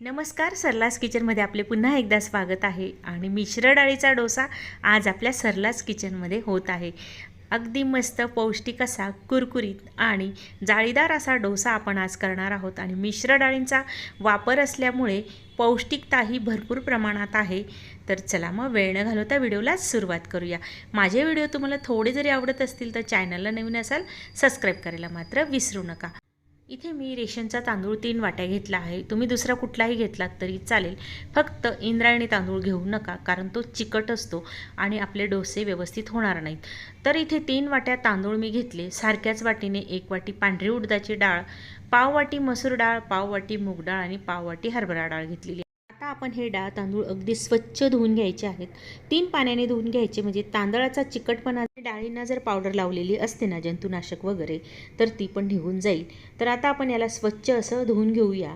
नमस्कार सरलास किचनमध्ये आपले पुन्हा एकदा स्वागत आहे आणि मिश्र डाळीचा डोसा आज आपल्या सरलास किचनमध्ये होत आहे. अगदी मस्त पौष्टिक असा कुरकुरीत आणि जाळीदार असा डोसा आपण आज करणार आहोत आणि मिश्र डाळींचा वापर असल्यामुळे पौष्टिकताही भरपूर प्रमाणात आहे. तर चला मग वेळ न घालवता व्हिडिओलाच सुरुवात करूया. माझे व्हिडिओ तुम्हाला थोडे जरी आवडत असतील तर चॅनलला नवीन असाल सबस्क्राईब करायला मात्र विसरू नका. इथे मी रेशनचा तांदूळ तीन वाट्या घेतला आहे. तुम्ही दुसरा कुठलाही घेतलात तरी चालेल. फक्त इंद्रायणी तांदूळ घेऊ नका कारण तो चिकट असतो आणि आपले डोसे व्यवस्थित होणार नाहीत. तर इथे तीन वाट्या तांदूळ मी घेतले. सारख्याच वाटीने एक वाटी पांढरी उडदाची डाळ पाव वाटी मसूर डाळ पाव वाटी मूग डाळ आणि पाव वाटी हरभरा डाळ घेतलेली आहे. आपण हे डाळ तांदूळ अगदी स्वच्छ धुवून घ्यायचे आहेत. तीन पाण्याने धुवून घ्यायचे म्हणजे तांदळाचा चिकटपणा डाळींना जर पावडर लावलेली असते ना जंतुनाशक वगैरे तर ती पण निघून जाईल. तर आता आपण याला स्वच्छ असं धुवून घेऊया.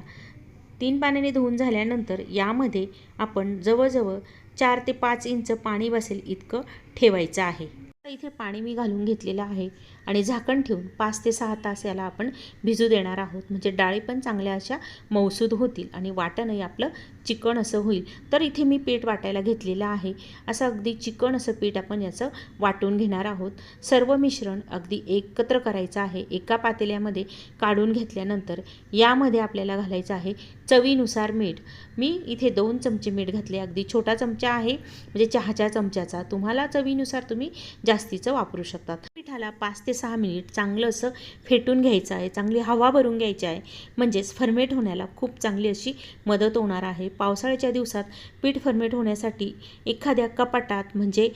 तीन पाण्याने धुवून झाल्यानंतर यामध्ये आपण जवळजवळ चार ते पाच इंच पाणी बसेल इतकं ठेवायचं आहे. इथे पाणी मी घालून घेतलेलं आहे. आणि झाकण ठेवून पाच ते सहा तास याला आपण भिजू देणार आहोत. म्हणजे डाळी पण चांगल्या अशा मौसूद होतील आणि वाटणही आपलं चिकण असं होईल. तर इथे मी पीठ वाटायला घेतलेलं आहे. असं अगदी चिकन असं पीठ आपण याचं वाटून घेणार आहोत. सर्व मिश्रण अगदी एकत्र करायचं आहे. एका पातेल्यामध्ये काढून घेतल्यानंतर यामध्ये आपल्याला घालायचं आहे चवीनुसार मीठ. मी इथे दोन चमचे मीठ घातले. अगदी छोटा चमचा आहे. म्हणजे चहाच्या चमच्याचा. तुम्हाला चवीनुसार तुम्ही जास्तीचं वापरू शकतात. पिठाला पाच ते सहा मिनिट चांगलं असं फेटून घ्यायचं आहे चांगली हवा भरून घ्यायची आहे म्हणजेच फर्मेट होण्याला खूप चांगली अशी मदत होणार आहे. पावसाळ्याच्या दिवसात पीठ फर्मेट होण्यासाठी एखाद्या कपाटात म्हणजे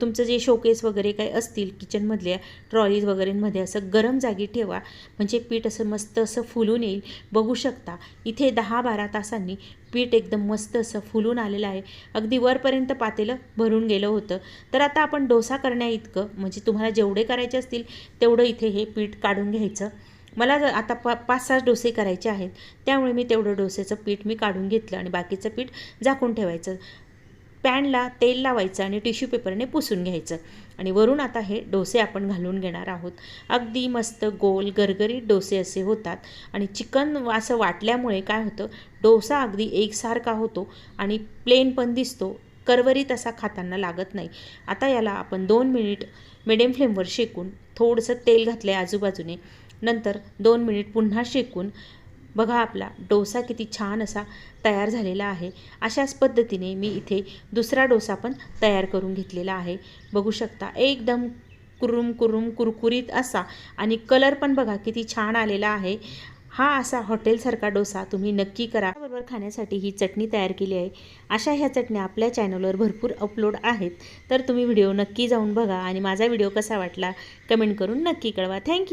तुमचं जे शोकेस वगैरे काही असतील किचनमधल्या ट्रॉलीज वगैरेमध्ये असं गरम जागी ठेवा म्हणजे पीठ असं मस्त असं फुलून येईल. बघू शकता इथे दहा बारा तासांनी पीठ एकदम मस्त असं फुलून आलेलं आहे. अगदी वरपर्यंत पातेलं भरून गेलं होतं. तर आता आपण डोसा करण्या इतकं म्हणजे तुम्हाला जेवढे जेवढे करायचे असतील तेवढं इथे हे पीठ काढून घ्यायचं. मला जर आता पा पाच सहा डोसे करायचे आहेत त्यामुळे मी तेवढं डोसेचं पीठ मी काढून घेतलं आणि बाकीचं पीठ झाकून ठेवायचं. पॅनला तेल लावायचं आणि टिश्यू पेपरने पुसून घ्यायचं. आणि वरून आता हे डोसे आपण घालून घेणार आहोत. अगदी मस्त गोल गरगरीत डोसे असे होतात. आणि चिकन असं वाटल्यामुळे काय होतं डोसा अगदी एकसारखा होतो आणि प्लेन पण दिसतो. करवरीत असा खाताना लागत नाही. आता याला आपण दोन मिनिट मिडियम फ्लेमवर शेकून थोडंसं तेल घातलं आहे आजूबाजूने. नंतर दोन मिनिट पुन्हा शेकून बघा आपला डोसा किती छान असा तयार झालेला आहे. अशाच पद्धतीने मी इथे दुसरा डोसा पण तयार करून घेतलेला आहे. बघू शकता एकदम कुरुम कुरुम कुरकुरीत असा. आणि कलर पण बघा किती छान आलेला आहे. हा असा हॉटेलसारखा डोसा तुम्ही नक्की करा. बरोबर खाण्यासाठी ही चटणी तयार केली आहे. अशा ह्या चटण्या आपल्या चॅनलवर भरपूर अपलोड आहेत. तर तुम्ही व्हिडिओ नक्की जाऊन बघा आणि माझा व्हिडिओ कसा वाटला कमेंट करून नक्की कळवा. थँक्यू